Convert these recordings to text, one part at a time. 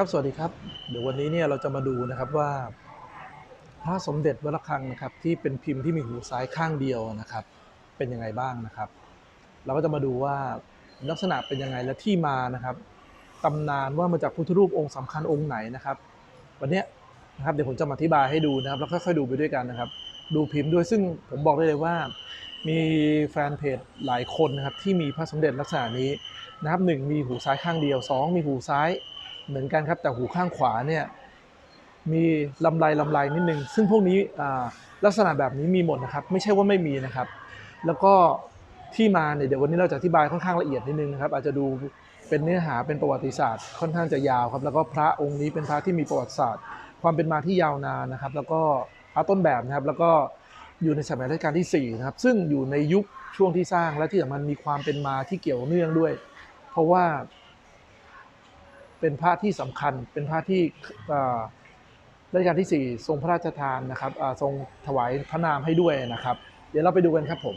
ครับสวัสดีครับ เดี๋ยววันนี้เนี่ยเราจะมาดูนะครับว่า พระสมเด็จวัดระฆังนะครับที่เป็นพิมพ์ที่มีหูซ้ายข้างเดียวนะครับ เป็นยังไงบ้างนะครับ เราก็จะมาดูว่าลักษณะเป็นยังไงและที่มานะครับตำนานว่ามาจากพุทธรูปองค์สำคัญองค์ไหนนะครับ วันนี้นะครับเดี๋ยวผมจะมาอธิบายให้ดูนะครับ แล้วค่อยๆดูไปด้วยกันนะครับ ดูพิมพ์ด้วยซึ่งผมบอกได้เลยว่า มีแฟนเพจหลายคนนะครับที่มีพระสมเด็จลักษณะนี้นะครับหนึ่งมีหูซ้ายข้างเดียวสองมีหูซ้าย เหมือนกันครับแต่หูข้างขวาเนี่ยมีลำลายลำลายนิดนึง ซึ่งพวกนี้ลักษณะแบบนี้มีหมดนะครับ ไม่ใช่ว่าไม่มีนะครับ แล้วก็ที่มาเนี่ยเดี๋ยววันนี้เราจะอธิบายค่อนข้างละเอียดนิดนึงนะครับ อาจจะดูเป็นเนื้อหาเป็นประวัติศาสตร์ ค่อนข้างจะยาวครับ แล้วก็พระองค์นี้เป็นพระที่มีประวัติศาสตร์ ความเป็นมาที่ยาวนานนะครับ แล้วก็พระต้นแบบนะครับ แล้วก็อยู่ในสมัยรัชกาลที่4นะครับ ซึ่งอยู่ในยุคช่วงที่สร้างและที่สำคัญมีความเป็นมาที่เกี่ยวเนื่องด้วย เพราะว่า เป็นพระที่สำคัญ เป็นพระที่เอ่อรัชกาลที่ 4 ทรงพระราชทานนะครับทรงถวายพระนามให้ด้วยนะครับ เดี๋ยวเราไปดูกันครับผม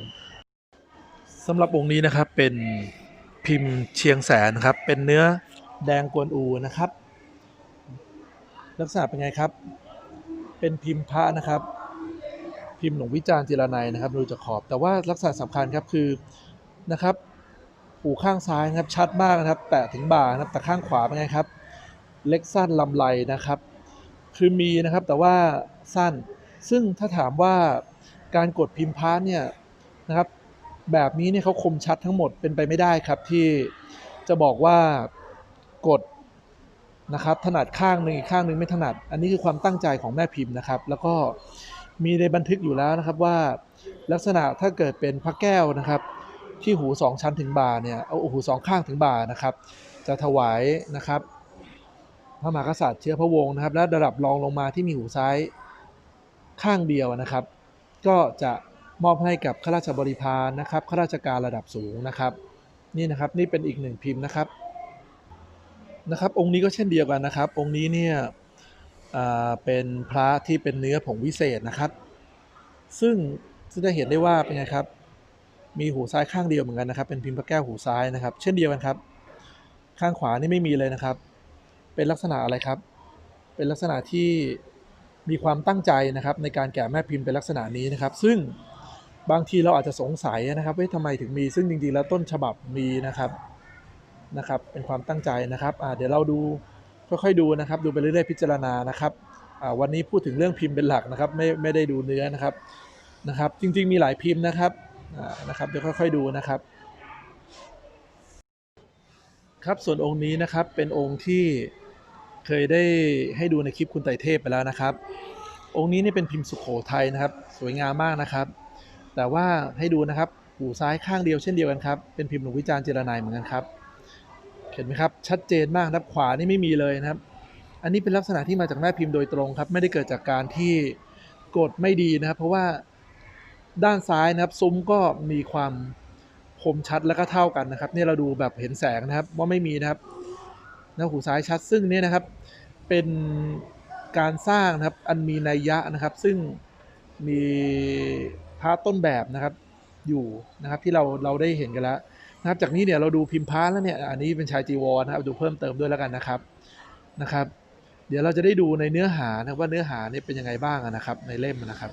สำหรับองค์นี้นะครับเป็นพิมพ์เชียงแสนครับ เป็นเนื้อแดงกวนอูนะครับ ลักษณะเป็นไงครับ เป็นพิมพ์พระนะครับ พิมพ์หลวงวิจารณ์จิรนัยนะครับดูจากขอบ แต่ว่าลักษณะสำคัญครับคือนะครับ หูข้างซ้ายนะครับชัดมากนะครับแตะถึงบ่านะครับแต่ข้างขวาเป็นไงครับ เล็กสั้นลำไรนะครับ คือมีนะครับแต่ว่าสั้น ซึ่งถ้าถามว่าการกดพิมพ์พาร์ทเนี่ยนะครับ แบบนี้เนี่ยเขาคมชัดทั้งหมดเป็นไปไม่ได้ครับที่จะบอกว่ากดนะครับถนัดข้างหนึ่งอีกข้างหนึ่งไม่ถนัด อันนี้คือความตั้งใจของแม่พิมพ์นะครับ แล้วก็มีในบันทึกอยู่แล้วนะครับว่าลักษณะถ้าเกิดเป็นพระแก้วนะครับ ที่หูสองชั้นถึงบ่าเนี่ยเอาหูสองข้างถึงบ่านะครับ จะถวายนะครับพระมหากษัตริย์เชื้อพระวงศ์นะครับ และระดับรองลงมาที่มีหูซ้ายข้างเดียวนะครับ ก็จะมอบให้กับข้าราชบริพารนะครับข้าราชการระดับสูงนะครับ นี่นะครับนี่เป็นอีกหนึ่งพิมพ์นะครับนะครับ องค์นี้ก็เช่นเดียวกันนะครับ องค์นี้เนี่ยเป็นพระที่เป็นเนื้อผงวิเศษนะครับ ซึ่งจะเห็นได้ว่าเป็นไงครับ มีหูซ้ายข้างเดียวเหมือนกันนะครับ เป็นพิมพ์พระแก้วหูซ้ายนะครับ เช่นเดียวกันครับ ข้างขวานี่ไม่มีเลยนะครับ เป็นลักษณะอะไรครับ เป็นลักษณะที่มีความตั้งใจนะครับ ในการแกะแม่พิมพ์เป็นลักษณะนี้นะครับ ซึ่งบางทีเราอาจจะสงสัยนะครับว่าทำไมถึงมีซึ่งจริงๆ แล้วต้นฉบับมีนะครับนะครับ เป็นความตั้งใจนะครับเดี๋ยวเราดูค่อยๆดูนะครับ ดูไปเรื่อยๆพิจารณานะครับวันนี้พูดถึงเรื่องพิมพ์เป็นหลักนะครับ ไม่ไม่ได้ดูเนื้อนะครับนะครับ จริง ๆ มีหลายพิมพ์นะครับ นะครับเดี๋ยวค่อยๆดูนะครับ ครับส่วนองค์นี้นะครับเป็นองค์ที่เคยได้ให้ดูในคลิปคุณไตเทพไปแล้วนะครับ องค์นี้นี่เป็นพิมพ์สุขโขทัยนะครับ สวยงามมากนะครับ แต่ว่าให้ดูนะครับหูซ้ายข้างเดียวเช่นเดียวกันครับเป็นพิมพ์หลวงวิจารณ์เจรนายเหมือนกันครับเห็นไหมครับชัดเจนมากนะครับขวานี่ไม่มีเลยนะครับ อันนี้เป็นลักษณะที่มาจากแม่พิมพ์โดยตรงครับ ไม่ได้เกิดจากการที่กดไม่ดีนะครับ เพราะว่า ด้านซ้ายนะครับซุ้มก็มีความคมชัดแล้วก็เท่ากันนะครับนี่เราดูแบบเห็นแสงนะครับว่าไม่มีนะครับนะหูซ้ายชัดซึ่งนี่นะครับเป็นการสร้างนะครับอันมีนัยยะนะครับ ซึ่งมีพระต้นแบบนะครับอยู่นะครับที่เราเราได้เห็นกันแล้วนะครับจากนี้เนี่ยเราดูพิมพ์พระแล้วเนี่ยอันนี้เป็นชายจีวรนะครับดูเพิ่มเติมด้วยแล้วกันนะครับนะครับ เดี๋ยวเราจะได้ดูในเนื้อหานะว่าเนื้อหาเนี่ยเป็นยังไงบ้างนะครับในเล่มนะครับ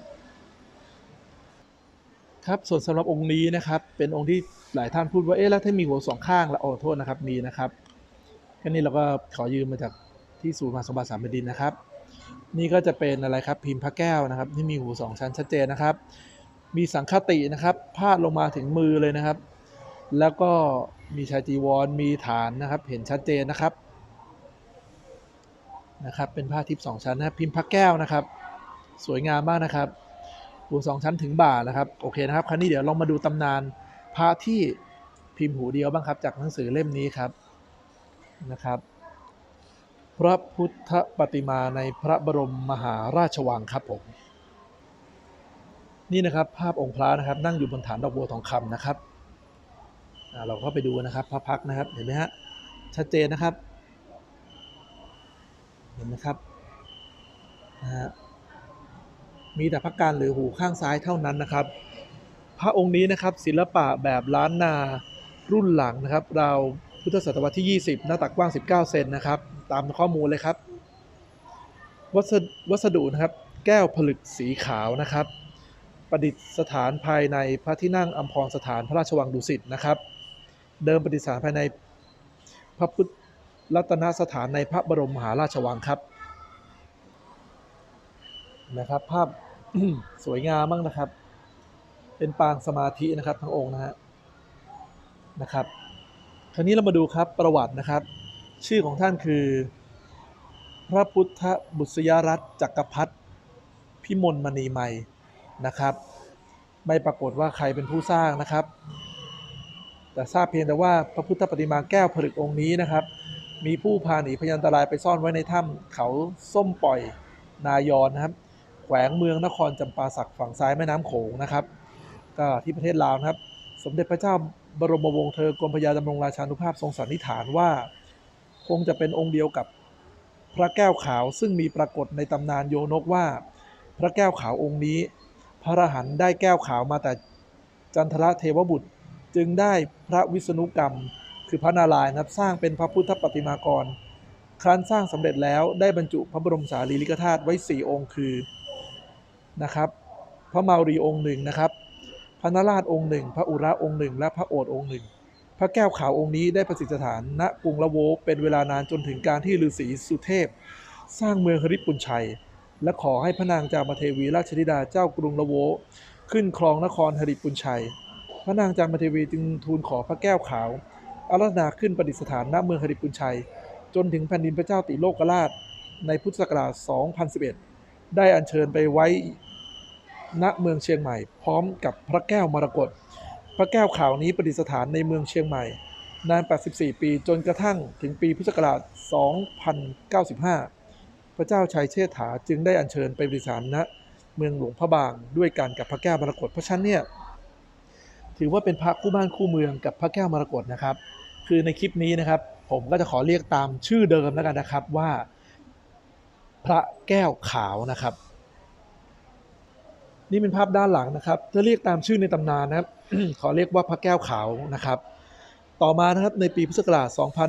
ครับส่วนสำหรับองค์นี้นะครับ เป็นองค์ที่หลายท่านพูดว่าเอ๊ะแล้วถ้ามีหัวสองข้างล้วโอ้โทษนะครับมีนะครับก็นี่เราก็ขอยืมมาจากที่ศูนย์มาสมบัติสามแผ่นดินนะครับ นี่ก็จะเป็นอะไรครับพิมพ์พระแก้วนะครับ ที่มีหูสองชั้นชัดเจนนะครับ มีสังคตินะครับพาดลงมาถึงมือเลยนะครับ แล้วก็มีชายจีวรมีฐานนะครับ เห็นชัดเจนนะครับนะครับ เป็นผ้าทิพย์สองชั้นนะพิมพ์พระแก้วนะครับ สวยงามมากนะครับ หูสองชั้นถึงบ่านะครับโอเคนะครับ คราวนี้เดี๋ยวลองมาดูตำนานพระที่พิมพ์หูเดียวบ้างครับ จากหนังสือเล่มนี้ครับนะครับ พระพุทธปฏิมาในพระบรมมหาราชวังครับผมนี่นะครับภาพองค์พระนะครับ นั่งอยู่บนฐานดอกบัวทองคำนะครับอ่าเราเข้าไปดูนะครับพระพักนะครับเห็นไหมฮะชัดเจนนะครับ เห็นไหมครับนะฮะ มีแต่พักการหรือหูข้างซ้ายเท่านั้นนะครับ พระองค์นี้นะครับศิลปะแบบล้านนารุ่นหลังนะครับเราพุทธศตวรรษที่ 20 หน้าตักกว้าง 19 เซนนะครับ ตามข้อมูลเลยครับวัสดุวัสดุนะครับ แก้วผลึกสีขาวนะครับ ประดิษฐานภายในพระที่นั่งอัมพรสถานพระราชวังดุสิตนะครับ เดิมประดิษฐานภายในพระพุทธรัตนสถานในพระบรมมหาราชวังครับนะครับ ภาพ สวยงามมากนะครับ เป็นปางสมาธินะครับทั้งองค์นะฮะนะครับ คราวนี้เรามาดูครับประวัตินะครับ ชื่อของท่านคือ พระพุทธบุษยรัตน์จักรพรรดิพิมลมณีไมยนะครับ ไม่ปรากฏว่าใครเป็นผู้สร้างนะครับ แต่ทราบเพียงแต่ว่าพระพุทธปฏิมาแก้วผลึกองค์นี้นะครับ มีผู้พาหนีพยันตรายไปซ่อนไว้ในถ้ำเขาส้มปล่อยนายอนนะครับ แขวงเมืองนครจำปาสักฝั่งซ้ายแม่น้ำโขงนะครับ ก็ที่ประเทศลาวนะครับ สมเด็จพระเจ้าบรมวงศ์เธอกรมพระยาดำรงราชานุภาพทรงสันนิษฐานว่า คงจะเป็นองค์เดียวกับพระแก้วขาวซึ่งมีปรากฏในตำนานโยนกว่า พระแก้วขาวองค์นี้ พระรหันต์ได้แก้วขาวมาแต่จันทรเทวบุตรจึงได้พระวิษณุกรรม คือพระนารายณ์นะครับสร้างเป็นพระพุทธปฏิมากร ครั้นสร้างสำเร็จแล้วได้บรรจุพระบรมสารีริกธาตุไว้ 4 องค์คือ นะครับ พระเมารีองค์หนึ่งนะครับ พระนราชองค์หนึ่ง พระอุระองค์หนึ่ง และพระโอษองค์หนึ่ง พระแก้วขาวองค์นี้ได้ประสิทธิฐานณกรุงละโวเป็นเวลานานจนถึงการที่ฤาษีสุเทพ สร้างเมืองฮริปุญชัย และขอให้พระนางจามเทวีราชธิดาเจ้ากรุงละโวขึ้นครองนครฮริปุญชัย พระนางจามเทวีจึงทูลขอพระแก้วขาวอาราธนาขึ้นประดิษฐานณเมืองฮริปุญชัย จนถึงแผ่นดินพระเจ้าติโลกราชในพุทธศักราช 2011 ได้อัญเชิญไปไว้ ณเมืองเชียงใหม่ พร้อมกับพระแก้วมรกตพระแก้วขาวนี้ประดิษฐานในเมืองเชียงใหม่ นาน 84 ปีจนกระทั่งถึงปีพุทธศักราช 2095 พระเจ้าชัยเชษฐาจึงได้อัญเชิญไปประดิษฐานณเมืองหลวงพระบาง ด้วยกันกับพระแก้วมรกตเพราะฉะนั้นเนี่ยถือว่าเป็นพระคู่บ้านคู่เมืองกับพระแก้วมรกตนะครับ คือในคลิปนี้นะครับ ผมก็จะขอเรียกตามชื่อเดิมแล้วกันนะครับว่า พระแก้วขาวนะครับ นี่เป็นภาพด้านหลังนะครับถ้าเรียกตามชื่อในตำนานนะครับ ขอเรียกว่าพระแก้วขาวนะครับ ต่อมานะครับในปีพุทธศักราช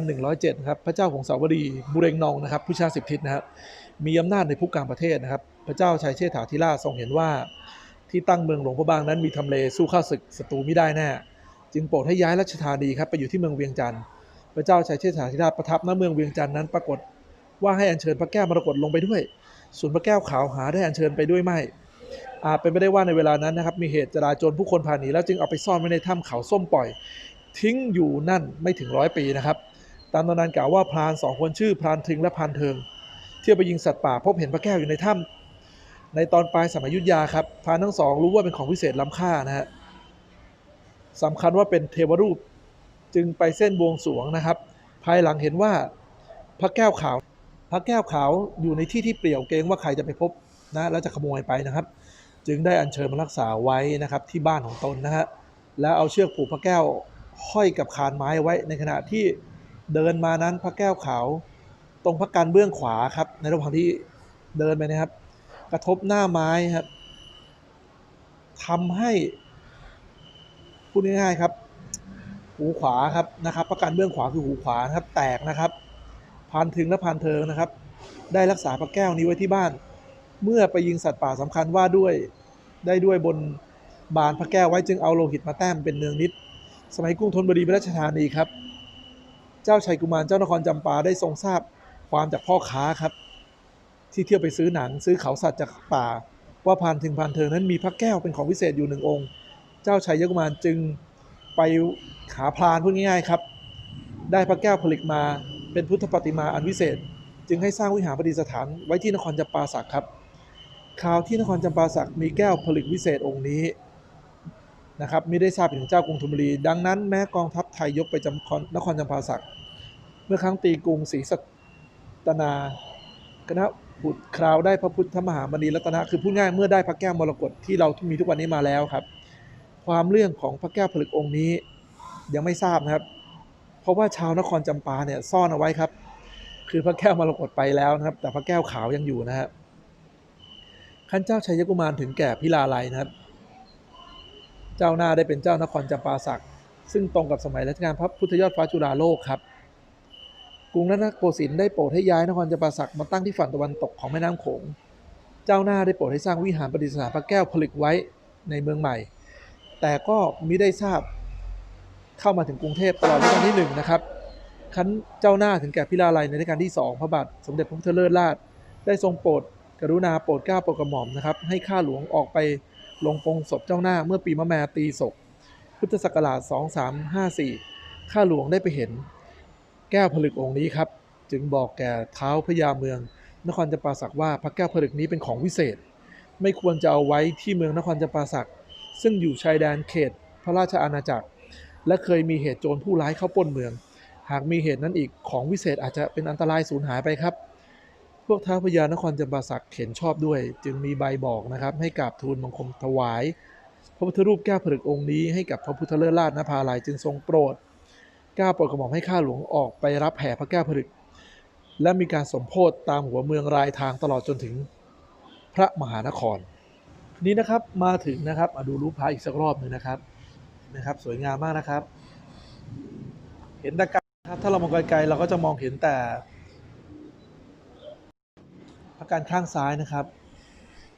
2107นะครับพระเจ้าของสาวดีบุเรงนองนะครับผู้ชาสิบทิศนะครับมีอำนาจในผู้กลางประเทศนะครับ พระเจ้าชัยเชษฐาธิราชทรงเห็นว่า ที่ตั้งเมืองหลวงพระบางนั้นมีทำเลสู้ข้าศึกศัตรูไม่ได้แน่จึงโปรดให้ย้ายราชธานีครับไปอยู่ที่เมืองเวียงจันทร์พระเจ้าชัยเชษฐาธิราชประทับณเมืองเวียงจันทร์นั้นปรากฏว่าให้อัญเชิญพระแก้วมรกตลงไปด้วย ส่วนพระแก้วขาวหาได้อัญเชิญไปด้วยไม่ อาจเป็นไปได้ว่าในเวลานั้นนะครับมีเหตุจราจรผู้คนผ่านหนีแล้วจึงเอาไปซ่อนไว้ในถ้ำเขาส้มปล่อย ทิ้งอยู่นั่นไม่ถึงร้อยปีนะครับตามตำนานกล่าวว่าพรานสองคนชื่อพรานทึงและพรานเทิง เที่ยวไปยิงสัตว์ป่าพบเห็นพระแก้วอยู่ในถ้ำในตอนปลายสมัยยุทธยาครับพรานทั้งสองรู้ว่าเป็นของพิเศษล้ำค่านะฮะสำคัญว่าเป็นเทวรูปจึงไปเส้นบวงสวงนะครับ ภายหลังเห็นว่าพระแก้วขาว พระแก้วขาวอยู่ในที่ที่เปลี่ยวเกรงว่าใครจะไปพบ นะแล้วจะขโมยไปนะครับ จึงได้อัญเชิญมารักษาไว้นะครับที่บ้านของตนนะฮะแล้วเอาเชือกผูกพระแก้วห้อยกับคานไม้ไว้ในขณะที่เดินมานั้นพระแก้วขาว ตรงพระกันเบื้องขวาครับในระหว่างที่เดินไปนะครับ กระทบหน้าไม้ครับทำให้พูดง่ายๆครับ หูขวาครับนะครับพระกันเบื้องขวาคือหูขวานะครับ แตกนะครับพันถึงและพันเทิงนะครับ ได้รักษาพระแก้วนี้ไว้ที่บ้าน เมื่อไปยิงสัตว์ป่าสำคัญว่าด้วยได้ด้วยบนบานพระแก้วไว้จึงเอาโลหิตมาแต้มเป็นเนืองนิด สมัยกรุงธนบุรีเป็นราชธานีครับ เจ้าชัยกุมารเจ้านครจำปาได้ทรงทราบความจากพ่อค้าครับ ที่เที่ยวไปซื้อหนังซื้อเขาสัตว์จากป่า ว่าพานถึงพานเทิงนั้นมีพระแก้วเป็นของวิเศษอยู่หนึ่งองค์ เจ้าชัยกุมารจึงไปหาพรานพูดง่ายๆครับ ได้พระแก้วผลิตมาเป็นพุทธปฏิมาอันวิเศษ จึงให้สร้างวิหารประดิษฐานไว้ที่นครจำปาสักครับ ข่าวที่นครจำปาสักมีแก้วผลึกวิเศษองค์นี้นะครับไม่ได้ทราบถึงเจ้ากรุงธนบุรี ดังนั้นแม้กองทัพไทยยกไปจำครนครจำปาสัก เมื่อครั้งตีกรุงศรีสัตนาคณะบุตรคราวได้พระพุทธมหามณีรัตนะคือพูดง่ายเมื่อได้พระแก้วมรกตที่เรามีทุกวันนี้มาแล้วครับ ความเรื่องของพระแก้วผลึกองค์นี้ยังไม่ทราบนะครับ เพราะว่าชาวนครจำปาเนี่ยซ่อนเอาไว้ครับ คือพระแก้วมรกตไปแล้วนะครับ แต่พระแก้วขาวยังอยู่นะครับ ขั้นเจ้าชัยกุมารถึงแก่พิลาไลยนะครับ เจ้าหน้าได้เป็นเจ้านครจำปาสักซึ่งตรงกับสมัยรัชกาลพระพุทธยอดฟ้าจุฬาโลกครับ กรุงรัตนโกสินทร์ได้โปรดให้ย้ายนครจำปาสักมาตั้งที่ฝั่งตะวันตกของแม่น้ำโขง เจ้าหน้าได้โปรดให้สร้างวิหารประดิษฐานพระแก้วผลึกไว้ในเมืองใหม่ แต่ก็มิได้ทราบเข้ามาถึงกรุงเทพตลอดรัชกาลที่หนึ่งนะครับคันเจ้าหน้าถึงแก่พิลาลัยในรัชกาลที่สองพระบาทสมเด็จพระพุทธเลิศราชได้ทรงโปรด กรุณาโปรดเกล้าโปรดกระหม่อมนะครับ ให้ข้าหลวงออกไปลงปงศพเจ้าหน้าเมื่อปีมะแม่ตีศก พุทธศักราช 2354 ข้าหลวงได้ไปเห็น แก้วผลึกองค์นี้ครับ จึงบอกแก่เท้าพญาเมือง นครจำปาสักว่าพระแก้วผลึกนี้เป็นของวิเศษ ไม่ควรจะเอาไว้ที่เมืองนครจำปาสัก ซึ่งอยู่ชายแดนเขต พระราชอาณาจักร และเคยมีเหตุโจรผู้ร้ายเข้าปล้นเมือง หากมีเหตุนั้นอีกของวิเศษอาจจะเป็นอันตรายสูญหายไปครับ พวกท้าวพญานครจำปาสักเห็นชอบด้วย จึงมีใบบอกนะครับ ให้กราบทูลบังคมถวาย พระพุทธรูปแก้วผลึกองค์นี้ให้กับพระพุทธเลิศราชนภาลัยจึงทรงโปรดกล้าโปรดกระหม่อมให้ข้าหลวงออกไปรับแผ่พระแก้วผลึก และมีการสมโพธตามหัวเมืองรายทางตลอดจนถึงพระมหานคร นี้นะครับมาถึงนะครับมาดูรูปพระอีกสักรอบหนึ่งนะครับนะครับ สวยงามมากนะครับ เห็นแต่ไกลนะครับถ้าเรามองไกลๆเราก็จะมองเห็นแต่ พระการข้างซ้ายนะครับ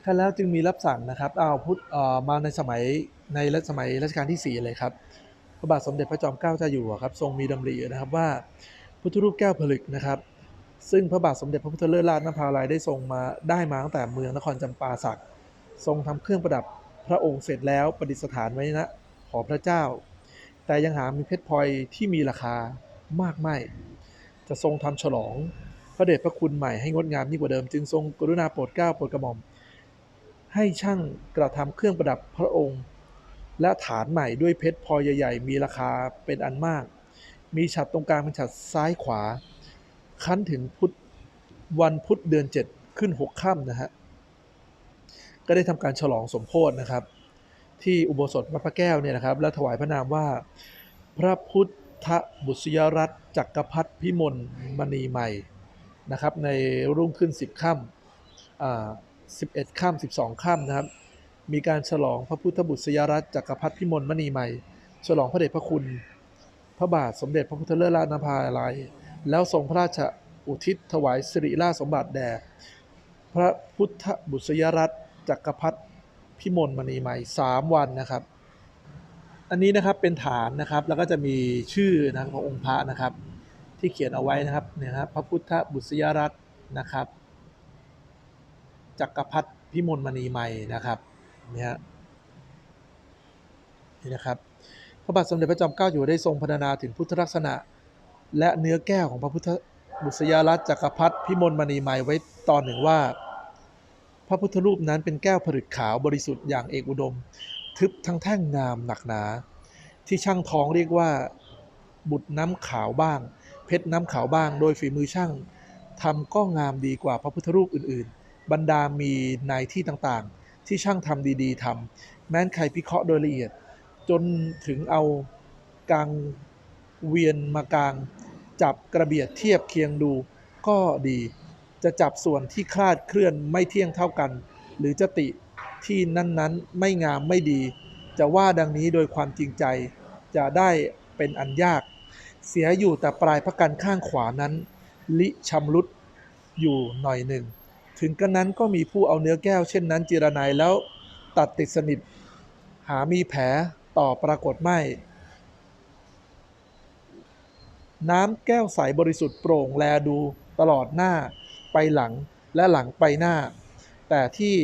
ท่านแล้วจึงมีรับสั่งนะครับเอาพุทธมาในสมัยในรัชสมัยรัชกาลที่ 4 เลยครับพระบาทสมเด็จพระจอมเกล้าเจ้าอยู่หัวครับทรงมีดำรินะครับว่าพุทธรูปแก้วผลึกนะครับ ซึ่งพระบาทสมเด็จพระพุทธเลิศราชนภาลัยได้ทรงมาได้มาตั้งแต่เมืองนครจำปาสักทรงทำเครื่องประดับพระองค์เสร็จแล้วประดิษฐานไว้ณหอพระเจ้า แต่ยังหามีเพชรพลอยที่มีราคามากไม่ จะทรงทำฉลอง ระเดชพระคุณใหม่ให้งดงามยิ่งกว่าเดิม จึงทรงกรุณาโปรดเกล้าโปรดกระหม่อม ให้ช่างกระทำเครื่องประดับพระองค์ และฐานใหม่ด้วยเพชรพลอยใหญ่ ๆ มีราคาเป็นอันมาก มีฉัดตรงกลางเป็นฉัดซ้ายขวา คั้นถึงพุธวันพุธเดือนเจ็ดขึ้นหกค่ำนะฮะก็ได้ทำการฉลองสมโพธินะครับ ที่อุโบสถวัดพระแก้วเนี่ยนะครับ และถวายพระนามว่า พระพุทธบุษยรัตน์จักรพรรดิพิมลมณีใหม่ นะครับในรุ่งขึ้น 10ค่ำอ่า11ค่ำ12ค่ำนะครับ มีการฉลองพระพุทธบุษยรัตจักรพรรดิพิมลมณีใหม่ ฉลองพระเดชพระคุณ พระบาทสมเด็จพระพุทธเลิศราชนภาลัย แล้วทรงพระราชอุทิศถวายสิริราชสมบัติแด่พระพุทธบุษยรัตจักรพรรดิพิมลมณีใหม่สามวันนะครับ อันนี้นะครับเป็นฐานนะครับแล้วก็จะมีชื่อนะขององค์พระนะครับ ที่เขียนเอาไว้นะครับเนี่ยครับพระพุทธบุษยรัตน์นะครับจักรพรรดิพิมลมณีใหม่นะครับเนี่ยฮะนี่นะครับพระบาทสมเด็จพระจอมเกล้าอยู่ได้ทรงพรรณนาถึงพุทธลักษณะ และเนื้อแก้วของพระพุทธบุษยรัตน์จักรพรรดิพิมลมณีใหม่ไว้ตอนหนึ่งว่า พระพุทธรูปนั้นเป็นแก้วผลึกขาวบริสุทธิ์อย่างเอกอุดม ทึบทั้งแท่งงามหนักหนา ที่ช่างทองเรียกว่า บุตรน้ำขาวบ้าง เพชรน้ำขาวบ้าง โดยฝีมือช่างทำก็งามดีกว่าพระพุทธรูปอื่นๆ บรรดามีในที่ต่างๆ ที่ช่างทำดีๆทำแม้นใครพิเคราะห์โดยละเอียด จนถึงเอากางเวียนมากาง จับกระเบียดเทียบเคียงดูก็ดี จะจับส่วนที่คลาดเคลื่อนไม่เที่ยงเท่ากัน หรือจะติที่นั้นๆไม่งามไม่ดี จะว่าดังนี้โดยความจริงใจจะได้เป็นอันยาก เสียอยู่แต่ปลายพระกันข้างขวานั้น ลิชำรุดอยู่หน่อยหนึ่ง ถึงกระนั้นก็มีผู้เอาเนื้อแก้วเช่นนั้นจีรนายแล้วตัดติดสนิท หามีแผลต่อปรากฏไม่ น้ำแก้วใสบริสุทธิ์โปร่งแลดูตลอดหน้าไปหลังและหลังไปหน้า แต่ที่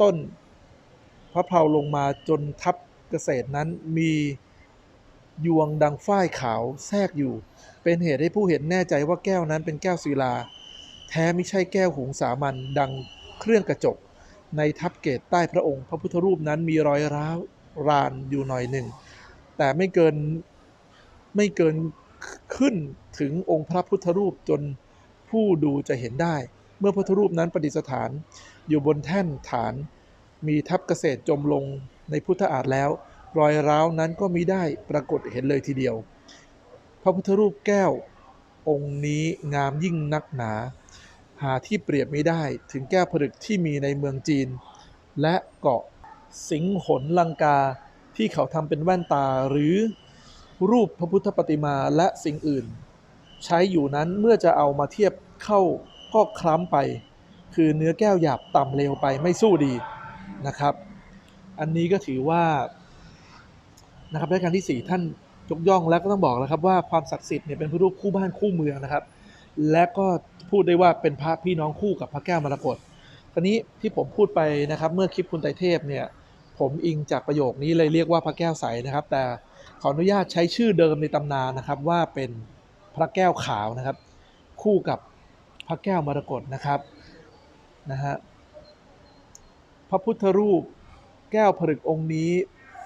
ต้นพระเพราลงมาจนทับเกษตรนั้นมี ยวงดังฝ้ายขาวแทรกอยู่ เป็นเหตุให้ผู้เห็นแน่ใจว่าแก้วนั้นเป็นแก้วศิลา แท้ไม่ใช่แก้วหุงสามัญดังเครื่องกระจก ในทับเกตใต้พระองค์ พระพุทธรูปนั้นมีรอยร้าวรานอยู่หน่อยหนึ่ง แต่ไม่เกินไม่เกินขึ้นถึงองค์พระพุทธรูปจนผู้ดูจะเห็นได้ เมื่อพระพุทธรูปนั้นประดิษฐาน อยู่บนแท่นฐาน มีทับเกษตรจมลงในพุทธอาฏแล้ว รอยร้าวนั้นก็มิได้ปรากฏเห็นเลยทีเดียว พระพุทธรูปแก้วองค์นี้งามยิ่งนักหนา หาที่เปรียบไม่ได้ถึงแก้วผลึกที่มีในเมืองจีน และเกาะสิงหนลังกาที่เขาทำเป็นแว่นตาหรือรูปพระพุทธปฏิมาและสิ่งอื่น ใช้อยู่นั้นเมื่อจะเอามาเทียบเข้าก็คล้ำไป คือเนื้อแก้วหยาบต่ำเร็วไปไม่สู้ดีนะครับ อันนี้ก็ถือว่า นะครับรัชกาลที่ 4 ท่านยกย่องและก็ต้องบอกแล้วครับว่าความศักดิ์สิทธิ์เนี่ยเป็นพระรูปคู่บ้านคู่เมืองนะครับ และก็พูดได้ว่าเป็นพระพี่น้องคู่กับพระแก้วมรกตคราวนี้ที่ผมพูดไปนะครับ เมื่อคลิปคุณไตรเทพเนี่ยผมอิงจากประโยคนี้เลยเรียกว่าพระแก้วใสนะครับ แต่ขออนุญาตใช้ชื่อเดิมในตำนานนะครับ ว่าเป็นพระแก้วขาวนะครับ คู่กับพระแก้วมรกตนะครับนะฮะพระพุทธรูปแก้วผลึกองค์นี้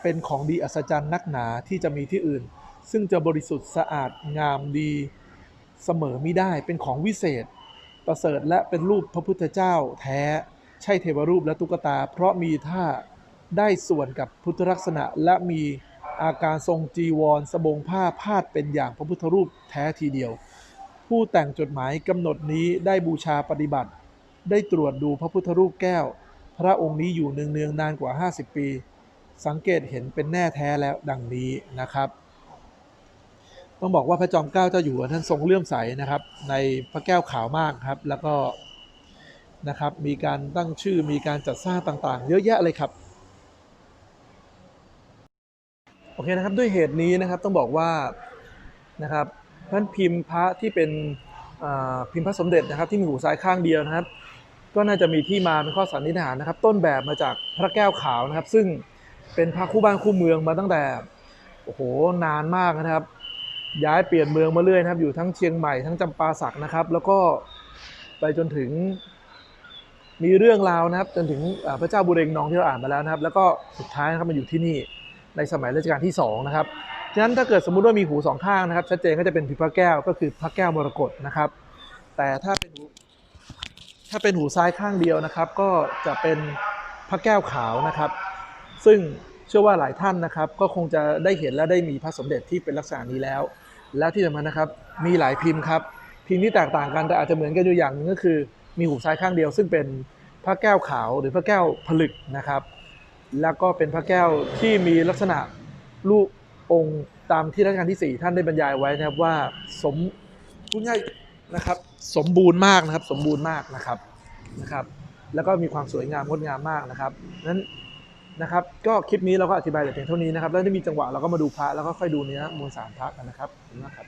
เป็นของดีอัศจรรย์นักหนาที่จะมีที่อื่น ซึ่งจะบริสุทธิ์สะอาดงามดีเสมอมิได้เป็นของวิเศษ ประเสริฐและเป็นรูปพระพุทธเจ้าแท้ใช่เทวรูปและตุ๊กตา เพราะมีท่าได้ส่วนกับพุทธลักษณะและมีอาการทรงจีวรสบงผ้าพาดเป็นอย่างพระพุทธรูปแท้ทีเดียว ผู้แต่งจดหมายกำหนดนี้ได้บูชาปฏิบัติ ได้ตรวจดูพระพุทธรูปแก้ว พระองค์นี้อยู่เนืองๆนานกว่า 50 ปี สังเกตเห็นเป็นแน่แท้แล้วดังนี้นะครับต้องบอกว่าพระจอมเกล้าเจ้าอยู่หัวท่านทรงเลื่อมใสนะครับ ในพระแก้วขาวมากครับ แล้วก็นะครับมีการตั้งชื่อมีการจัดสร้างต่างๆ เยอะแยะเลยครับโอเคนะครับด้วยเหตุนี้นะครับต้องบอกว่านะครับท่านพิมพ์พระที่เป็นพิมพ์พระสมเด็จนะครับที่มีหูซ้ายข้างเดียวนะครับ ก็น่าจะมีที่มาเป็นข้อสันนิษฐานนะครับ ต้นแบบมาจากพระแก้วขาวนะครับ ซึ่ง เป็นพระคู่บ้านคู่เมืองมาตั้งแต่โอ้โหนานมากนะครับ ย้ายเปลี่ยนเมืองมาเรื่อยนะครับ อยู่ทั้งเชียงใหม่ทั้งจำปาสักนะครับ แล้วก็ไปจนถึงมีเรื่องราวนะครับ จนถึงพระเจ้าบุเรงนองที่เราอ่านมาแล้วนะครับ แล้วก็สุดท้ายนะครับมาอยู่ที่นี่ในสมัยรัชกาลที่สองนะครับฉะนั้นถ้าเกิดสมมุติว่ามีหูสองข้างนะครับ ชัดเจนก็จะเป็นพระแก้วก็คือพระแก้วมรกตนะครับ แต่ถ้าเป็นหูถ้าเป็นหูซ้ายข้างเดียวนะครับ ก็จะเป็นพระแก้วขาวนะครับ ซึ่งเชื่อว่าหลายท่านนะครับ ก็คงจะได้เห็นและได้มีพระสมเด็จที่เป็นลักษณะนี้แล้ว แล้วที่สำคัญนะครับมีหลายพิมพ์ครับ พิมพ์ที่แตกต่างกันแต่อาจจะเหมือนกันอยู่อย่างนึงก็คือ มีหูซ้ายข้างเดียว ซึ่งเป็นพระแก้วขาวหรือพระแก้วผลึกนะครับ แล้วก็เป็นพระแก้วที่มีลักษณะรูปองค์ตามที่รัชกาลที่ 4 ท่านได้บรรยายไว้นะครับว่าสมพูดง่ายนะครับสมบูรณ์มากนะครับสมบูรณ์มากนะครับนะครับ แล้วก็มีความสวยงามงดงามมากนะครับนั้น นะครับ ก็คลิปนี้เราก็อธิบายแต่เพียงเท่านี้นะครับ แล้วถ้ามีจังหวะเราก็มาดูพระแล้วก็ค่อยดูเนื้อมวลสารพระกันนะครับขอบคุณมากครับ